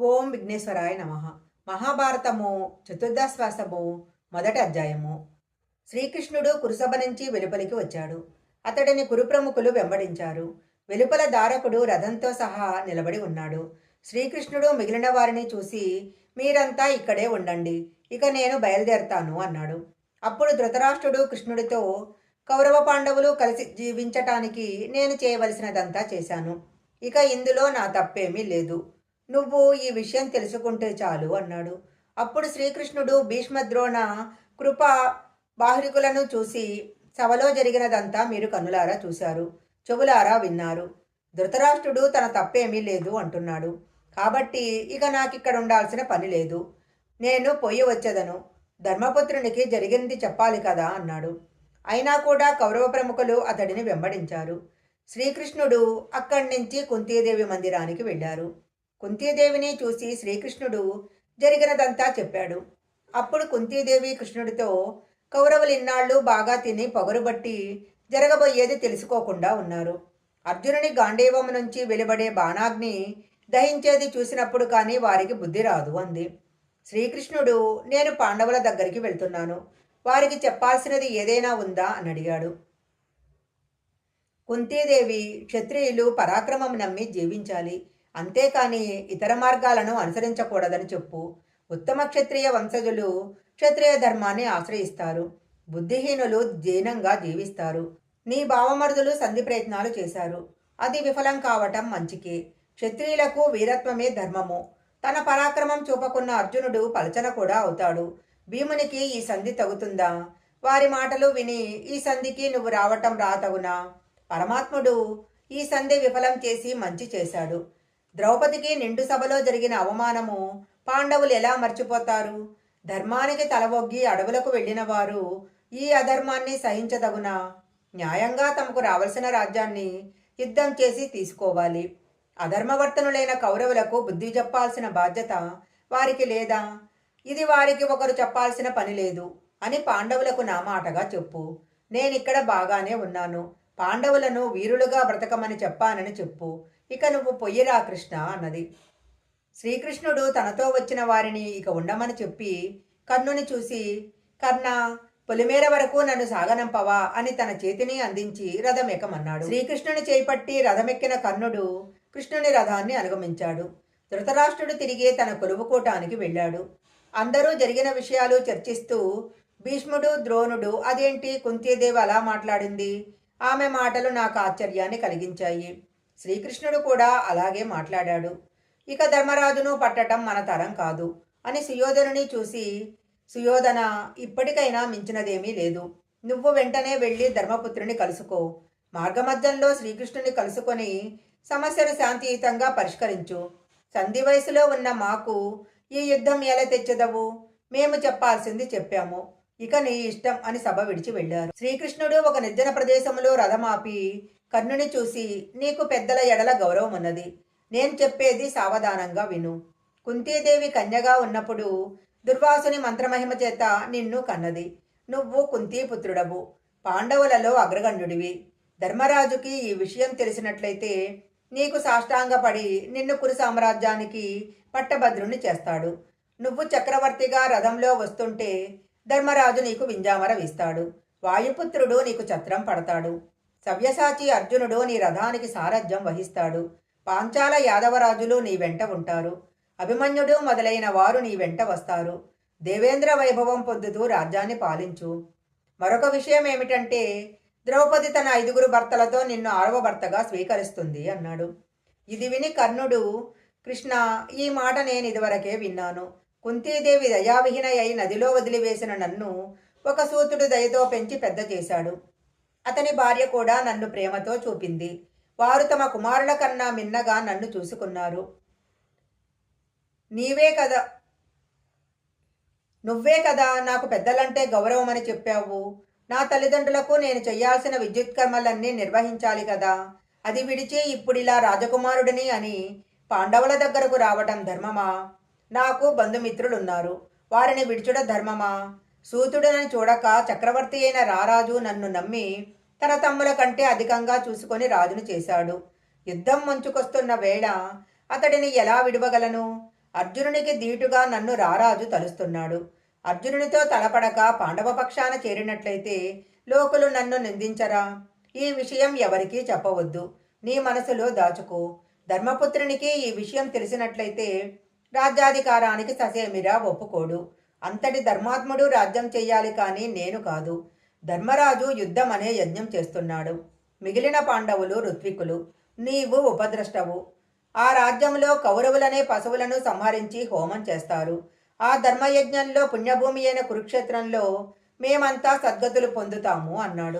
ఓం విఘ్నేశ్వరాయ నమ. మహాభారతము చతుర్దశ్వాసము మొదటి అధ్యాయము. శ్రీకృష్ణుడు కురుసభ నుంచి వెలుపలికి వచ్చాడు. అతడిని కురుప్రముఖులు వెంబడించారు. వెలుపల దారకుడు రథంతో సహా నిలబడి ఉన్నాడు. శ్రీకృష్ణుడు మిగిలిన వారిని చూసి మీరంతా ఇక్కడే ఉండండి. ఇక నేను బయలుదేరతాను అన్నాడు. అప్పుడు ధృతరాష్ట్రుడు కృష్ణుడితో కౌరవ పాండవులు కలిసి జీవించటానికి నేను చేయవలసినదంతా చేశాను. ఇక ఇందులో నా తప్పేమీ లేదు. నువ్వు ఈ విషయం తెలుసుకుంటే చాలు అన్నాడు. అప్పుడు శ్రీకృష్ణుడు భీష్మద్రోణ కృప బాహ్రికులను చూసి సభలో జరిగినదంతా మీరు కన్నులారా చూశారు. చెవులారా విన్నారు. ధృతరాష్ట్రుడు తన తప్పేమీ లేదు అంటున్నాడు. కాబట్టి ఇక నాకు ఇక్కడ ఉండాల్సిన పని లేదు. నేను పొయ్యి వచ్చేదను. ధర్మపుత్రునికి జరిగింది చెప్పాలి కదా అన్నాడు. అయినా కూడా కౌరవ ప్రముఖులు అతడిని వెంబడించారు. శ్రీకృష్ణుడు అక్కడి నుంచి కుంతీదేవి మందిరానికి వెళ్ళారు. కుంతీదేవిని చూసి శ్రీకృష్ణుడు జరిగినదంతా చెప్పాడు. అప్పుడు కుంతీదేవి కృష్ణుడితో కౌరవులు ఇన్నాళ్ళు బాగా తిని పొగరుబట్టి జరగబోయేది తెలుసుకోకుండా ఉన్నారు. అర్జునుని గాంధీవం నుంచి వెలువడే బాణాగ్ని దహించేది చూసినప్పుడు కానీ వారికి బుద్ధి రాదు అంది. శ్రీకృష్ణుడు నేను పాండవుల దగ్గరికి వెళ్తున్నాను. వారికి చెప్పాల్సినది ఏదైనా ఉందా అని అడిగాడు. కుంతీదేవి క్షత్రియులు పరాక్రమం నమ్మి జీవించాలి. అంతేకాని ఇతర మార్గాలను అనుసరించకూడదని చెప్పు. ఉత్తమ క్షత్రియ వంశజులు క్షత్రియ ధర్మాన్ని ఆశ్రయిస్తారు. బుద్ధిహీనులు దీనంగా జీవిస్తారు. నీ భావమరుదులు సంధి ప్రయత్నాలు చేశారు. అది విఫలం కావటం మంచికి. క్షత్రియులకు వీరత్వమే ధర్మము. తన పరాక్రమం చూపకున్న అర్జునుడు పలచన కూడా అవుతాడు. భీమునికి ఈ సంధి తగుతుందా? వారి మాటలు విని ఈ సంధికి నువ్వు రావటం రాతగునా? పరమాత్ముడు ఈ సంధి విఫలం చేసి మంచి చేశాడు. ద్రౌపదికి నిండు సభలో జరిగిన అవమానము పాండవులు ఎలా మర్చిపోతారు? ధర్మానికి తలవొగ్గి అడవులకు వెళ్ళిన వారు ఈ అధర్మాన్ని సహించదగునా? న్యాయంగా తమకు రావలసిన రాజ్యాన్ని యుద్ధం చేసి తీసుకోవాలి. అధర్మవర్తనులైన కౌరవులకు బుద్ధి చెప్పాల్సిన బాధ్యత వారికి లేదా? ఇది వారికి ఒకరు చెప్పాల్సిన పని లేదు అని పాండవులకు నా మాటగా చెప్పు. నేనిక్కడ బాగానే ఉన్నాను. పాండవులను వీరులుగా బ్రతకమని చెప్పానని చెప్పు. ఇక నువ్వు పొయ్యిరా కృష్ణ అన్నది. శ్రీకృష్ణుడు తనతో వచ్చిన వారిని ఇక ఉండమని చెప్పి కర్ణుని చూసి కర్ణ పొలిమేర వరకు నన్ను సాగనంపవా అని తన చేతిని అందించి రథం ఎక్కమన్నాడు శ్రీకృష్ణుని చేపట్టి రథమెక్కిన కర్ణుడు కృష్ణుని రథాన్ని అనుగమించాడు. ధృతరాష్ట్రుడు తిరిగి తన కొలువుకోటానికి వెళ్ళాడు. అందరూ జరిగిన విషయాలు చర్చిస్తూ భీష్ముడు ద్రోణుడు అదేంటి కుంతీదేవి అలా మాట్లాడింది? ఆమె మాటలు నాకు ఆశ్చర్యాన్ని కలిగించాయి. శ్రీకృష్ణుడు కూడా అలాగే మాట్లాడాడు. ఇక ధర్మరాజును పట్టటం మన తరం కాదు అని సుయోధనుని చూసి సుయోధన ఇప్పటికైనా మించినదేమీ లేదు. నువ్వు వెంటనే వెళ్ళి ధర్మపుత్రుని కలుసుకో. మార్గమధ్యంలో శ్రీకృష్ణుని కలుసుకొని సమస్యను శాంతియుతంగా పరిష్కరించు. సంధి వయసులో ఉన్న మాకు ఈ యుద్ధం ఎలా తెచ్చదవు? మేము చెప్పాల్సింది చెప్పాము. ఇక నీ ఇష్టం అని సభ విడిచి వెళ్ళారు. శ్రీకృష్ణుడు ఒక నిర్జన ప్రదేశంలో రథమాపి కర్ణుని చూసి నీకు పెద్దల ఎడల గౌరవం ఉన్నది. నేను చెప్పేది సావధానంగా విను. కుంతీదేవి కన్యగా ఉన్నప్పుడు దుర్వాసుని మంత్రమహిమ చేత నిన్ను కన్నది. నువ్వు కుంతీపుత్రుడవు. పాండవులలో అగ్రగణ్యుడివి. ధర్మరాజుకి ఈ విషయం తెలిసినట్లయితే నీకు సాష్టాంగపడి నిన్ను కురు సామ్రాజ్యానికి పట్టభద్రుని చేస్తాడు. నువ్వు చక్రవర్తిగా రథంలో వస్తుంటే ధర్మరాజు నీకు వింజామర వీస్తాడు. వాయుపుత్రుడు నీకు ఛత్రం పడతాడు. సవ్యసాచి అర్జునుడు నీ రథానికి సారథ్యం వహిస్తాడు. పాంచాల యాదవరాజులు నీ వెంట ఉంటారు. అభిమన్యుడు మొదలైన వారు నీ వెంట వస్తారు. దేవేంద్ర వైభవం పొందుతూ రాజ్యాన్ని పాలించు. మరొక విషయం ఏమిటంటే ద్రౌపది తన ఐదుగురు భర్తలతో నిన్ను ఆరవ భర్తగా స్వీకరిస్తుంది అన్నాడు. ఇది విని కర్ణుడు కృష్ణ ఈ మాట నేను ఇదివరకే విన్నాను. కుంతీదేవి దయావిహీన అయి నదిలో వదిలివేసిన నన్ను ఒక సూతుడు దయతో పెంచి పెద్ద చేశాడు. అతని భార్య కూడా నన్ను ప్రేమతో చూపింది. వారు తమ కుమారుల కన్నా మిన్నగా నన్ను చూసుకున్నారు. నీవే కదా నువ్వే కదా నాకు పెద్దలంటే గౌరవం అని చెప్పావు. నా తల్లిదండ్రులకు నేను చేయాల్సిన విద్యుత్ కర్మలన్నీ నిర్వహించాలి కదా. అది విడిచి ఇప్పుడిలా రాజకుమారుడిని అని పాండవుల దగ్గరకు రావటం ధర్మమా? నాకు బంధుమిత్రులున్నారు. వారిని విడిచుడ ధర్మమా? సూతుడని చూడక చక్రవర్తి అయిన రారాజు నన్ను నమ్మి తన తమ్ముల కంటే అధికంగా చూసుకొని రాజును చేశాడు. యుద్ధం ముంచుకొస్తున్న వేళ అతడిని ఎలా విడవగలను? అర్జునునికి దీటుగా నన్ను రారాజు తలుస్తున్నాడు. అర్జునునితో తలపడక పాండవ పక్షాన చేరినట్లయితే లోకులు నన్ను నిందించరా? ఈ విషయం ఎవరికీ చెప్పవద్దు. నీ మనసులో దాచుకో. ధర్మపుత్రునికి ఈ విషయం తెలిసినట్లయితే రాజ్యాధికారానికి ససేమిరా ఒప్పుకోడు. అంతటి ధర్మాత్ముడు రాజ్యం చెయ్యాలి కానీ నేను కాదు. ధర్మరాజు యుద్ధం అనే యజ్ఞం చేస్తున్నాడు. మిగిలిన పాండవులు ఋత్వికులు నీవు ఉపద్రష్టవు. ఆ రాజ్యంలో కౌరవులనే పశువులను సంహరించి హోమం చేస్తారు. ఆ ధర్మయజ్ఞంలో పుణ్యభూమి అయిన కురుక్షేత్రంలో మేమంతా సద్గతులు పొందుతాము అన్నాడు.